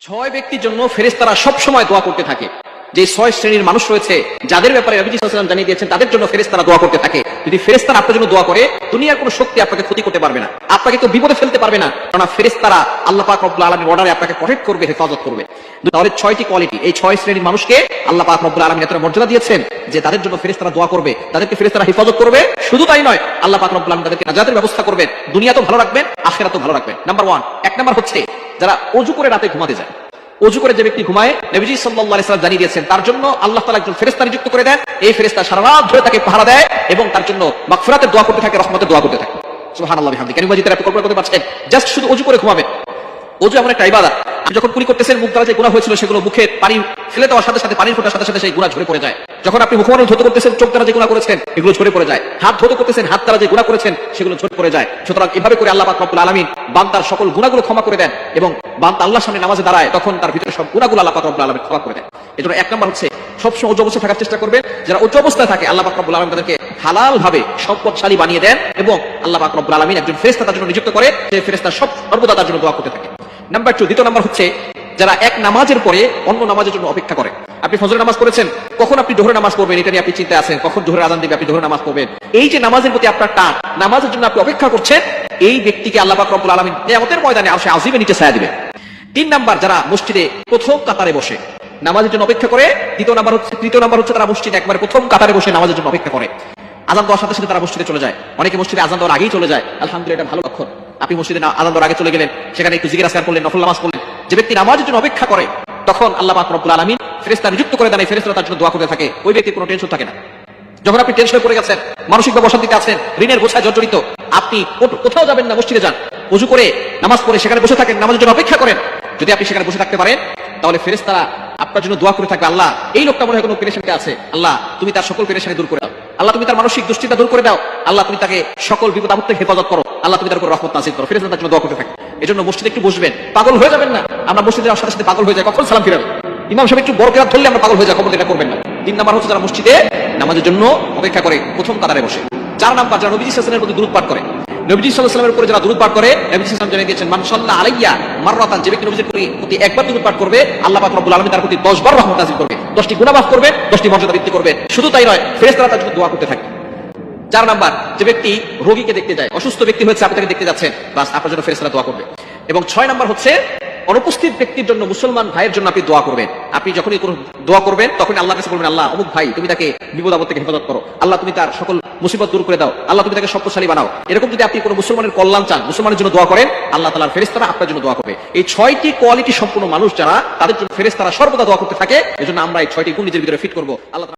ছয় ব্যক্তির জন্য ফেরেস্তারা সব সময় দোয়া করতে থাকে। যে ছয় শ্রেণির মানুষ রয়েছে, যাদের ব্যাপারে সাল্লাল্লাহু জানিয়ে দিয়েছেন, তাদের জন্য ফেরেস্তারা দোয়া করতে থাকে। যদি ফেরেস্তারা আপনার জন্য দোয়া করে, দুনিয়ার কোনো শক্তি আপনাকে ক্ষতি করতে পারবে না। আপনাকে কেউ বিপদে ফেলতে পারবে না। কারণ ফেরেস্তারা আল্লাহ পাক রব্বুল আলামিনের অর্ডারে আপনাকে প্রটেক্ট করবে, হেফাজত করবে। তাহলে ছয়টি কোয়ালিটি এই ছয় শ্রেণির মানুষকে আল্লাহ পাক রব্বুল আলামিন এত মর্যাদা দিয়েছেন যে তাদের জন্য ফেরেস্তারা দোয়া করবে, তাদেরকে ফেরেস্তারা হেফাজত করবে। শুধু তাই নয়, আল্লাহ পাক রব্বুল আলামিন তাদেরকে নাজাতের ব্যবস্থা করবেন। দুনিয়া তো ভালো রাখবেন, আখিরাতও ভালো রাখবেন। নাম্বার ওয়ান এক নাম্বার হচ্ছে যারা অজু করে রাতে ঘুমাতে যায়। অজু করে যে ব্যক্তি ঘুমায়, নবীজি সাল্লাল্লাহু সাল্লাম জানিয়ে দিয়েছেন, তার জন্য আল্লাহ তালা একজন ফেরেস্তা নিযুক্ত করে দেন। এই ফেরেস্তা সারা রাত ধরে তাকে পাহারা দেয় এবং তার জন্য মাকফুরাতের দোয়া করতে থাকে, রহমতের দোয়া করতে থাকে। ইবাদত। যখন কুলি করতেছেন, মুখ দ্বারা যে গুণা হয়েছিল সেগুলো মুখে পানি ফেলে দেওয়ার সাথে সাথে পানির ফোটার সাথে সাথে সেই গুনাহ ঝরে পড়ে যায়। যখন আপনি মুখমণ্ডল ধুতে করতেছেন, চোখ দ্বারা যে গুনাহ করেছেন, এগুলো ঝরে পড়ে যায়। হাত ধুতে করতেছেন, হাত দ্বারা যে গুনাহ করেছেন, সেগুলো ঝরে পড়ে যায়। সুতরাং এভাবে করে আল্লাহ পাক রব্বুল আলামিন বান্দার সকল গুনাহগুলো ক্ষমা করে দেন এবং বান্দা আল্লাহর সামনে নামাজে দাঁড়ায়, তখন তার ভিতরে সব গুনাহগুলো আল্লাহ পাক রব্বুল আলামিন ক্ষমা করে দেন। এজন্য এক নম্বর হচ্ছে, সবসময় উচ্চ অবস্থায় থাকার চেষ্টা করবেন। যারা উচ্চ অবস্থায় থাকে, আল্লাহ পাক রব্বুল আলামিন তাদেরকে হালাল ভাবে সম্পদশালী বানিয়ে দেন এবং আল্লাহ পাক রব্বুল আলামিন একজন ফেরেশতা তার জন্য নিযুক্ত করে যে ফেরেশতা সব সর্বদা তার জন্য দোয়া করতে থাকে। নাম্বার টু দ্বিতীয় নাম্বার হচ্ছে যারা এক নামাজের পরে অন্য নামাজের জন্য অপেক্ষা করে। আপনি ফজরের নামাজ করেছেন কখন আপনি জোহরের নামাজ পড়বেন এটা নিয়ে আপনি চিন্তা আছেন, কখন জোহরের আজান দিবে আপনি জোহরের নামাজ পড়বেন। এই যে নামাজের প্রতি আপনার টান, নামাজের জন্য আপনি অপেক্ষা করছেন, এই ব্যক্তিকে আল্লাহ রব্বুল আলামিন নিয়ামতের ময়দানে আসে আজিমে নিচে ছায়া দিবে তিন নাম্বার, যারা মসজিদে প্রথম কাতারে বসে, নামাজের জন্য অপেক্ষা করে, দ্বিতীয় নাম্বার হচ্ছে, তৃতীয় নাম্বার হচ্ছে তারা মসজিদে একবার প্রথম কাতারে বসে নামাজের জন্য অপেক্ষা করে। আজান দেওয়ার সাথে সাথে তারা মসজিদে চলে যায়। অনেকে মসজিদে আজান দেওয়ার আগেই চলে যায়। আলহামদুলিল্লাহ, এটা ভালো লক্ষণ। আপনি মসজিদে আজান দেওয়ার আগে চলে গেলেন, সেখানে একটু জিজ্ঞাসা করলেন, নফল নামাজ পড়লেন। যে ব্যক্তি নামাজের জন্য অপেক্ষা করে, তখন আল্লাহ রব্বুল আলামিন ফেরেশতা নিযুক্ত করে দেন, এই ফেরেশতা তার জন্য দোয়া করতে থাকে। ওই ব্যক্তির কোনো টেনশন থাকে না। যখন আপনি টেনশনে পড়ে গেছেন মানসিক বা অশান্তিতে আছেন, ঋণের বোঝায় জর্জরিত, আপনি কোথাও যাবেন না, মসজিদে যান, উজু করে নামাজ পড়ে সেখানে বসে থাকেন, নামাজের জন্য অপেক্ষা করেন। যদি আপনি সেখানে বসে থাকতে পারেন, তাহলে ফেরেশতারা আপনার জন্য দোয়া করে থাকবে, আল্লাহ, এই লোকটা মনে হয় কোনো পেরেশানিতে আছে। আল্লাহ, তুমি তার সকল পেরেশানি দূর করে দাও। আল্লাহ, তুমি তার মানসিক দুশ্চিন্তা দূর করে দাও। আল্লাহ, তুমি তাকে সকল বিপদ আপদ থেকে হেফাজত করো। আল্লাহ তুমি তার উপর রহমত নাসিল করো ফেরেশতা তার জন্য দোয়া করতে থাকে। এজন্য মসজিদে একটু বসবেন, পাগল হয়ে যাবেন না। আমরা মসজিদে সাথে সাথে পাগল হয়ে যায় কখন সালাম ফিরাবেন ইমাম সাহেব একটু বড় কেরাত ধরলে আমরা পাগল হয়ে যাই কখন এটা করবেন না। তিন নাম্বার হচ্ছে যারা মসজিদে নামাজের জন্য অপেক্ষা করে, প্রথম কাতারে বসে। চার নাম্বার, যারা নবী সাল্লামের প্রতি দূরত পাঠ করে। নবীজি সাল্লামের উপরে যারা দূরত পাঠ করে, নবীজি সাল্লাম জানিয়ে দিয়েছেন মান সাল্লাহ আলাইয়া মাররাতান যে ব্যক্তি নবীজির প্রতি- একবার দূরত পাঠ করবে, আল্লাহ পাক রব্বুল আলামিন তার প্রতি 10 বার রহমত নাযিল করবে। 10টি গুনাহ মাফ করবে 10টি মর্যাদা বৃদ্ধি করবে। শুধু তাই নয়, ফেরেশতারা তার জন্য দোয়া করতে থাকে। চার নাম্বার, যে ব্যক্তি রোগীকে দেখতে যায়, অসুস্থ ব্যক্তি হয়েছে, আপনি তাকে দেখতে যাচ্ছেন, বাস আপনার জন্য ফেরেশতারা দোয়া করবে। এবং ছয় নাম্বার হচ্ছে, অনুপস্থিত ব্যক্তির জন্য মুসলমান ভাইয়ের জন্য আপনি দোয়া করবেন। আপনি যখনই কোনো দোয়া করবেন তখন আল্লাহ কাছে বলবেন, আল্লাহ, অমুক ভাই, তুমি তাকে বিপদ আপদ থেকে হেফাজত করো। আল্লাহ, তুমি তার সকল মুসিবত দূর করে দাও। আল্লাহ, তুমি তাকে শক্তিশালী বানাও। এরকম যদি আপনি কোনো মুসলমানের কল্যাণ চান, মুসলমানের জন্য দোয়া করেন, আল্লাহ তালার ফেরেস্তারা আপনার জন্য দোয়া করবে। এই ছয়টি কোয়ালিটি সম্পূর্ণ মানুষ যারা, তাদের জন্য ফেরেস্তারা সর্বদা দোয়া করতে থাকে। এজন্য আমরা এই ছয়টি গুণ নিজের ভিতরে ফিট করব। আল্লাহ